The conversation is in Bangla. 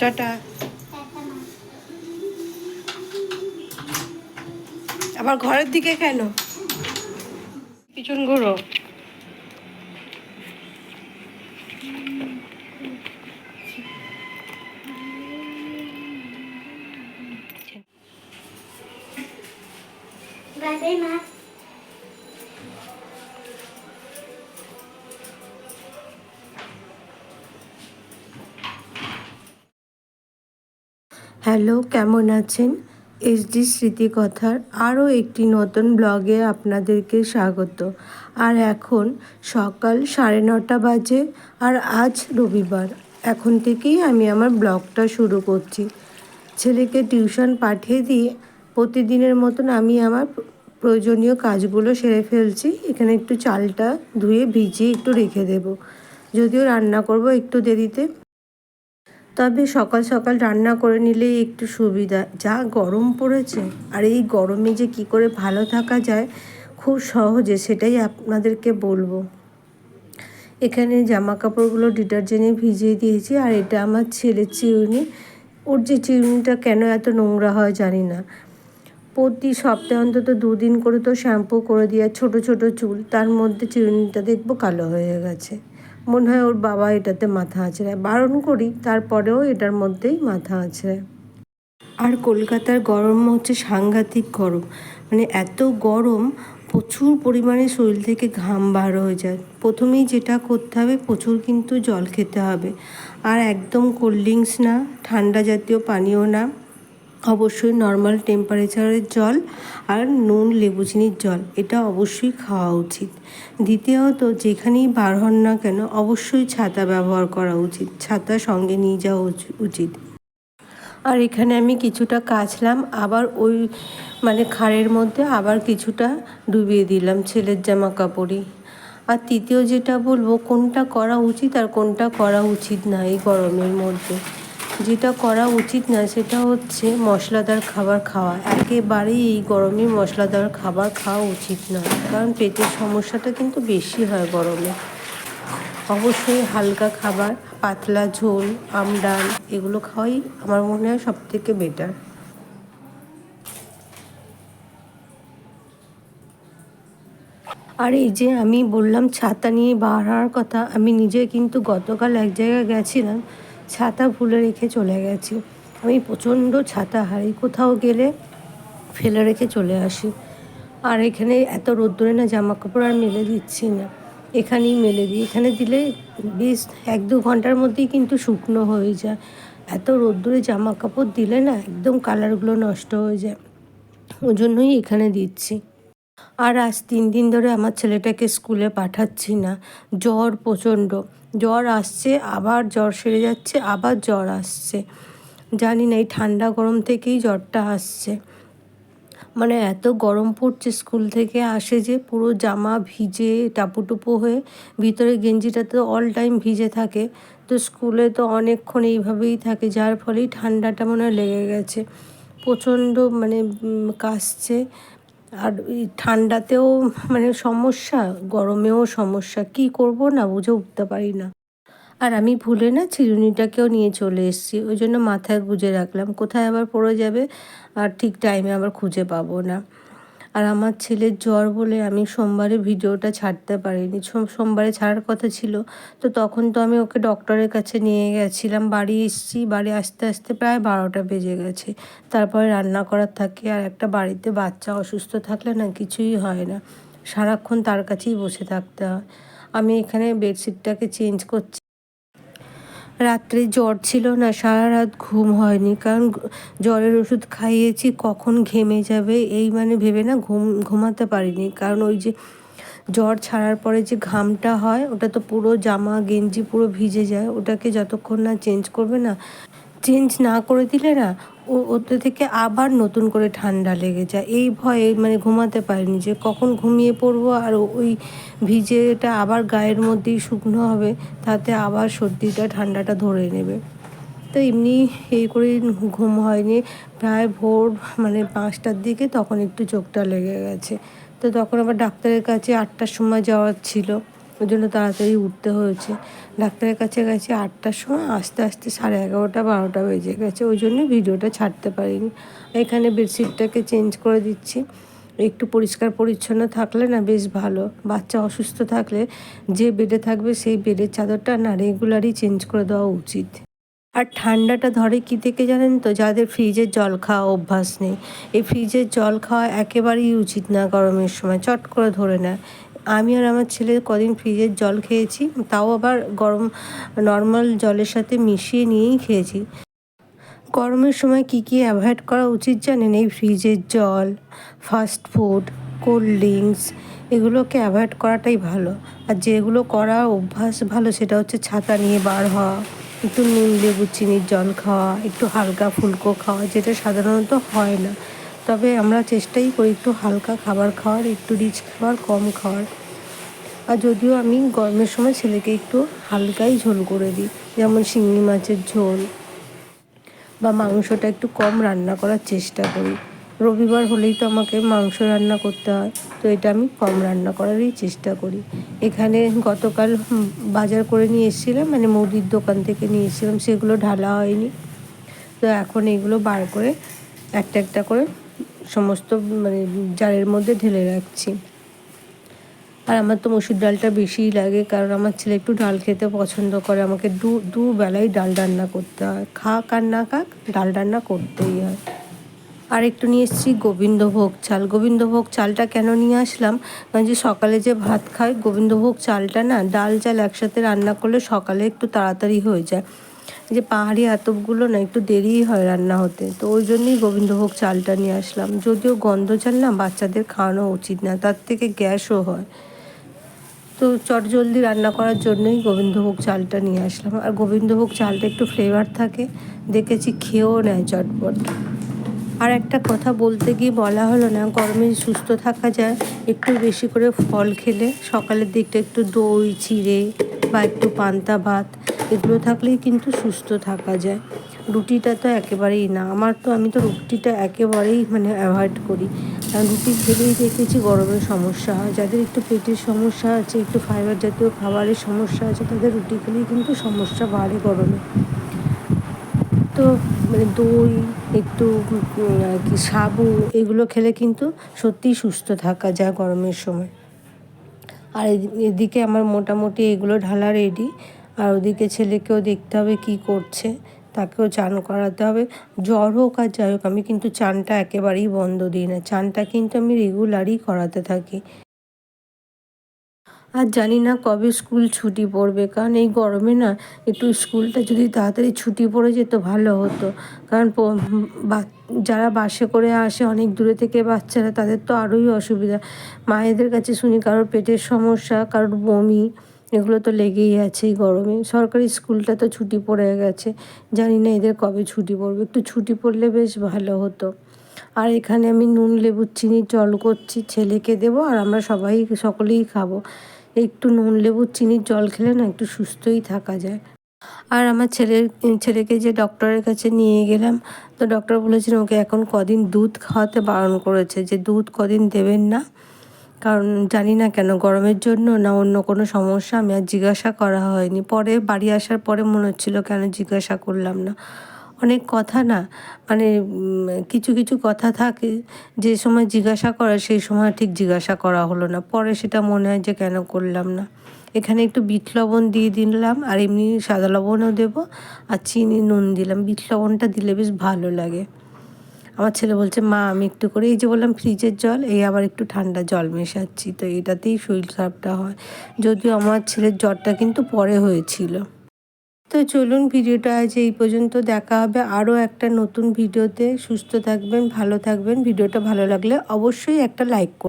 টাটা। আবার ঘরের দিকে কেন? পিছন ঘোরো। বাই বাই মা হ্যালো, কেমন আছেন? এসডি স্মৃতিকথার আরও একটি নতুন ব্লগে আপনাদেরকে স্বাগত। আর এখন সকাল সাড়ে নটা বাজে আর আজ রবিবার। এখন থেকেই আমি আমার ব্লগটা শুরু করছি। ছেলেকে টিউশন পাঠিয়ে দিয়ে প্রতিদিনের মতন আমি আমার প্রয়োজনীয় কাজগুলো সেরে ফেলছি। এখানে একটু চালটা ধুয়ে ভিজিয়ে একটু রেখে দেবো। যদিও রান্না করব একটু দেরিতে। তবে সকাল সকাল রান্না করে নিলেই একটু সুবিধা। যা গরম পড়েছে, আর এই গরমে যে কি করে ভালো থাকা যায় খুব সহজে, সেটাই আপনাদেরকে বলব। এখানে জামা কাপড়গুলো ডিটারজেন্টে ভিজিয়ে দিয়েছি, আর এটা আমার ছেলের চিউনি ওর যে চিউনিটা কেন এত নোংরা হয় জানি না। প্রতি সপ্তাহে অন্তত দুদিন করে তো শ্যাম্পু করে দিয়ে ছোট ছোট চুল, তার মধ্যে চিরুনিটা দেখব কালো হয়ে গেছে। মনে হয় ওর বাবা এটাতে মাথা আঁচড়ায় বারণ করি, তারপরেও এটার মধ্যেই মাথা আঁচড়ায় আর কলকাতার গরম হচ্ছে সাংঘাতিক গরম। মানে এত গরম, প্রচুর পরিমাণে শরীর থেকে ঘাম বার হয়ে যায়। প্রথমেই যেটা করতে হবে, প্রচুর কিন্তু জল খেতে হবে। আর একদম কোল্ড ড্রিঙ্কস না, ঠান্ডা জাতীয় পানীয় না। অবশ্যই নর্মাল টেম্পারেচারের জল আর নুন লেবু চিনির জল, এটা অবশ্যই খাওয়া উচিত। দ্বিতীয়ত, যেখানেই বার হন না কেন, অবশ্যই ছাতা ব্যবহার করা উচিত, ছাতা সঙ্গে নিয়ে যাওয়া উচ- উচিত। আর এখানে আমি কিছুটা কাচলাম, আবার ওই মানে খাড়ের মধ্যে আবার কিছুটা ডুবিয়ে দিলাম ছেলের জামা কাপড়ই আর তৃতীয় যেটা বলব, কোনটা করা উচিত আর কোনটা করা উচিত না এই গরমের মধ্যে। যেটা করা উচিত না, সেটা হচ্ছে মশলাদার খাবার খাওয়া। একেবারেই এই গরমে মশলাদার খাবার খাওয়া উচিত নয় কারণ পেটের সমস্যাটা কিন্তু বেশি হয় গরমে। অবশ্যই হালকা খাবার, পাতলা ঝোল আমডাল এগুলো খাওয়াই আমার মনে হয় সব থেকে বেটার আর এই যে আমি বললাম ছাতা নিয়ে বার হওয়ার কথা, আমি নিজে কিন্তু গতকাল এক জায়গায় গেছিলাম। ছাতা ভুলে রেখে চলে গেছি। আমি প্রচণ্ড ছাতা হারাই কোথাও গেলে ফেলে রেখে চলে আসি। আর এখানে এত রোদ্দুরে না জামা কাপড় আর মেলে দিচ্ছি না। এখানেই মেলে দিই। এখানে দিলে বেশ এক দু ঘণ্টার মধ্যেই কিন্তু শুকনো হয়ে যায়। এত রোদ্দুরে জামা কাপড় দিলে না একদম কালারগুলো নষ্ট হয়ে যায়। ওই জন্যই এখানে দিচ্ছি। আর আজ তিন দিন ধরে আমার ছেলেটাকে স্কুলে পাঠাচ্ছি না। জ্বর প্রচণ্ড। জ্বর আসছে, আবার জ্বর সেরে যাচ্ছে, আবার জ্বর আসছে। জানি না, এই ঠান্ডা গরম থেকেই জ্বরটা আসছে। মানে এত গরম পড়ছে স্কুল থেকে আসে যে পুরো জামা ভিজে টাপুটুপু হয়ে ভিতরে গেঞ্জিটা তো অল টাইম ভিজে থাকে। তো স্কুলে তো অনেকক্ষণ এইভাবেই থাকে, যার ফলেই ঠান্ডাটা মনে হয় লেগে গেছে। প্রচণ্ড মানে কাশছে। আর ঠান্ডাতেও মানে সমস্যা, গরমেও সমস্যা, কি করব না বুঝে উঠতে পারি না। আর আমি ভুলে না চিরুনিটাকেও নিয়ে চলে এসেছি, ওই জন্য মাথায় গুজে রাখলাম, কোথায় আবার পড়ে যাবে আর ঠিক টাইমে আবার খুঁজে পাবো না। আর আমার ছেলের জ্বর বলে আমি সোমবারে ভিডিওটা ছাড়তে পারিনি। সোম- সোমবারে ছাড়ার কথা ছিল। তো তখন তো আমি ওকে ডক্টরের কাছে নিয়ে গেছিলাম। বাড়ি এসেছি। বাড়ি আসতে আসতে প্রায় বারোটা বেজে গেছে। তারপরে রান্না করার থাকে আর একটা বাড়িতে বাচ্চা অসুস্থ থাকলে না কিছুই হয় না। সারাক্ষণ তার কাছেই বসে থাকতে হয়। আমি এখানে বেডশিটটাকে চেঞ্জ করছি। রাত্রে জ্বর ছিল না, সারা রাত ঘুম হয়নি। কারণ জ্বরের ওষুধ খাইয়েছি, কখন ঘেমে যাবে এই মানে ভেবে না ঘুম, ঘুমাতে পারিনি। কারণ ওই যে জ্বর ছাড়ার পরে যে ঘামটা হয়, ওটা তো পুরো জামা, গেঞ্জি পুরো ভিজে যায়। ওটাকে যতক্ষণ না চেঞ্জ করবে না চেঞ্জ না করে দিলে না ওতে থেকে আবার নতুন করে ঠান্ডা লেগে যায়। এই ভয়ে মানে ঘুমাতে পারিনি যে কখন ঘুমিয়ে পড়ব আর ওই ভিজেটা আবার গায়ের মধ্যেই শুকনো হবে, তাতে আবার সর্দিটা, ঠান্ডাটা ধরে নেবে। তো এমনি এই করে ঘুম হয়নি। প্রায় ভোর মানে পাঁচটার দিকে তখন একটু চোখটা লেগে গেছে। তো তখন আবার ডাক্তারের কাছে আটটার সময় যাওয়ার ছিল। ওই জন্য তাড়াতাড়ি উঠতে হয়েছে। ডাক্তারের কাছে গেছে আটটার সময়, আস্তে আস্তে সাড়ে এগারোটা, বারোটা বেজে গেছে। ওই জন্য ভিডিওটা ছাড়তে পারিনি। এখানে বেডশিটটাকে চেঞ্জ করে দিচ্ছি। একটু পরিষ্কার পরিচ্ছন্ন থাকলে না বেশ ভালো। বাচ্চা অসুস্থ থাকলে যে বেডে থাকবে সেই বেডের চাদরটা না রেগুলারই চেঞ্জ করে দেওয়া উচিত। আর ঠান্ডাটা ধরে কী থেকে জানেন তো? যাদের ফ্রিজের জল খাওয়া অভ্যাস নেই। এই ফ্রিজের জল খাওয়া একেবারেই উচিত না গরমের সময়। চট করে ধরে নেয়। আমি আর আমার ছেলে কদিন ফ্রিজের জল খেয়েছি, তাও আবার গরম নর্মাল জলের সাথে মিশিয়ে নিয়েই খেয়েছি। গরমের সময় কী কী অ্যাভয়েড করা উচিত জানেন? এই ফ্রিজের জল ফাস্ট ফুড কোল্ড ড্রিঙ্কস এগুলোকে অ্যাভয়েড করাটাই ভালো। আর যেগুলো করা অভ্যাস ভালো, সেটা হচ্ছে ছাতা নিয়ে বার হওয়া, একটু নুন লেবু, চিনির জল খাওয়া, একটু হালকা ফুলকো খাওয়া, যেটা সাধারণত হয় না। তবে আমরা চেষ্টাই করি একটু হালকা খাবার খাওয়ার, একটু রিচ খাবার, কম খাওয়ার। আর যদিও আমি গরমের সময় ছেলেকে একটু হালকাই ঝোল করে দিই, যেমন শিঙি মাছের ঝোল বা মাংসটা একটু কম রান্না করার চেষ্টা করি। রবিবার হলেই তো আমাকে মাংস রান্না করতে হয়, তো এটা আমি কম রান্না করারই চেষ্টা করি। এখানে গতকাল বাজার করে নিয়ে এসেছিলাম মানে মুদির দোকান থেকে নিয়ে এসেছিলাম, সেগুলো ঢালা হয়নি। তো এখন এগুলো বার করে, একটা একটা করে সমস্ত মানে জারের মধ্যে ঢেলে রাখছি। আর আমার তো মসুর ডালটা বেশিই লাগে, কারণ আমার ছেলে একটু ডাল খেতে পছন্দ করে। আমাকে দু দুবেলাই ডাল রান্না করতে হয়। খাক আর না খাক, ডাল রান্না করতেই হয়। আর একটু নিয়ে এসেছি গোবিন্দভোগ চাল। গোবিন্দভোগ চালটা কেন নিয়ে আসলাম? কারণ যে সকালে যে ভাত খায় গোবিন্দভোগ চালটা না, ডাল চাল একসাথে রান্না করলে সকালে একটু তাড়াতাড়ি হয়ে যায়। যে পাহাড়ি আতপগুলো না একটু দেরিই হয় রান্না হতে। তো ওই জন্যই গোবিন্দভোগ চালটা নিয়ে আসলাম। যদিও গন্ধ চাল না বাচ্চাদের খাওয়ানো উচিত না, তার থেকে গ্যাসও হয়। তো চট জলদি রান্না করার জন্যই গোবিন্দভোগ চালটা নিয়ে আসলাম। আর গোবিন্দভোগ চালটা একটু ফ্লেভার থাকে, দেখেছি খেয়েও নেয় চটপট। আর একটা কথা বলতে গিয়ে বলা হলো না, গরমে সুস্থ থাকা যায়, একটু বেশি করে ফল খেলে, সকালের দিকটা একটু দই, চিড়ে বা একটু পান্তা ভাত, এগুলো থাকলেই কিন্তু সুস্থ থাকা যায়। রুটিটা তো একেবারেই না, আমার তো, আমি তো রুটিটা একেবারেই মানে অ্যাভয়েড করি। কারণ রুটি খেলেই দেখেছি গরমের সমস্যা হয়, যাদের একটু পেটের সমস্যা আছে, একটু ফাইবার জাতীয় খাবারের সমস্যা আছে, তাদের রুটি খেলেই কিন্তু সমস্যা বাড়ে গরমে। তো মানে দই, একটু কি সাবু, এগুলো খেলে কিন্তু সত্যিই সুস্থ থাকা যায় গরমের সময়। আর এদিকে আমার মোটামুটি এগুলো ঢালা রেডি আর ওদিকে ছেলেকেও দেখতে হবে কি করছে, তাকেও চান করাতে হবে। জ্বর হোক আর যাই হোক, আমি কিন্তু চানটা একেবারেই বন্ধ দিই না। চানটা কিন্তু আমি রেগুলারই করাতে থাকি। আর জানি না কবে স্কুল ছুটি পড়বে, কারণ এই গরমে না একটু স্কুলটা যদি তাড়াতাড়ি ছুটি পড়ে যেত ভালো হতো। কারণ যারা বাসে করে আসে অনেক দূরে থেকে বাচ্চারা, তাদের তো আরোই অসুবিধা। মায়েদের কাছে শুনি কারোর পেটের সমস্যা, কারোর বমি, এগুলো তো লেগেই আছে এই গরমে। সরকারি স্কুলটা তো ছুটি পড়ে গেছে, জানি না এদের কবে ছুটি পড়বে। একটু ছুটি পড়লে বেশ ভালো হতো। আর এখানে আমি নুন, লেবুর চিনির জল করছি, ছেলেকে দেবো আর আমরা সবাই, সকলেই খাব। একটু নুন লেবুর চিনির জল খেলে না একটু সুস্থই থাকা যায়। আর আমার ছেলের ছেলেকে যে ডক্টরের কাছে নিয়ে গেলাম, তো ডক্টর বলেছেন ওকে এখন কদিন দুধ খাওয়াতে বারণ করেছে। যে দুধ কদিন দেবেন না, কারণ জানি না কেন, গরমের জন্য না অন্য কোনো সমস্যা, আমি আর জিজ্ঞাসা করা হয়নি। পরে বাড়ি আসার পরে মনে হচ্ছিল কেন জিজ্ঞাসা করলাম না। অনেক কথা না মানে কিছু কিছু কথা থাকে, যে সময় জিজ্ঞাসা করা সেই সময় ঠিক জিজ্ঞাসা করা হলো না। পরে সেটা মনে হয় যে কেন করলাম না। এখানে একটু বিট লবণ দিয়ে দিলাম, আর এমনি সাদা লবণও দেবো, আর চিনি নুন দিলাম। বিট লবণটা দিলে বেশ ভালো লাগে। আমার ছেলে বলছে, মা, আমি একটু করে এই যে বললাম ফ্রিজের জল, এই আবার একটু ঠান্ডা জল মেশাচ্ছি, তো এটাতেই শরীর খারাপটা হয়। যদিও আমার ছেলের জ্বরটা কিন্তু পরে হয়েছিল। তো চলুন ভিডিওটা আজ এই পর্যন্ত দেখা হবে আরও একটা নতুন ভিডিওতে। সুস্থ থাকবেন, ভালো থাকবেন। ভিডিওটা ভালো লাগলে অবশ্যই একটা লাইক করুন।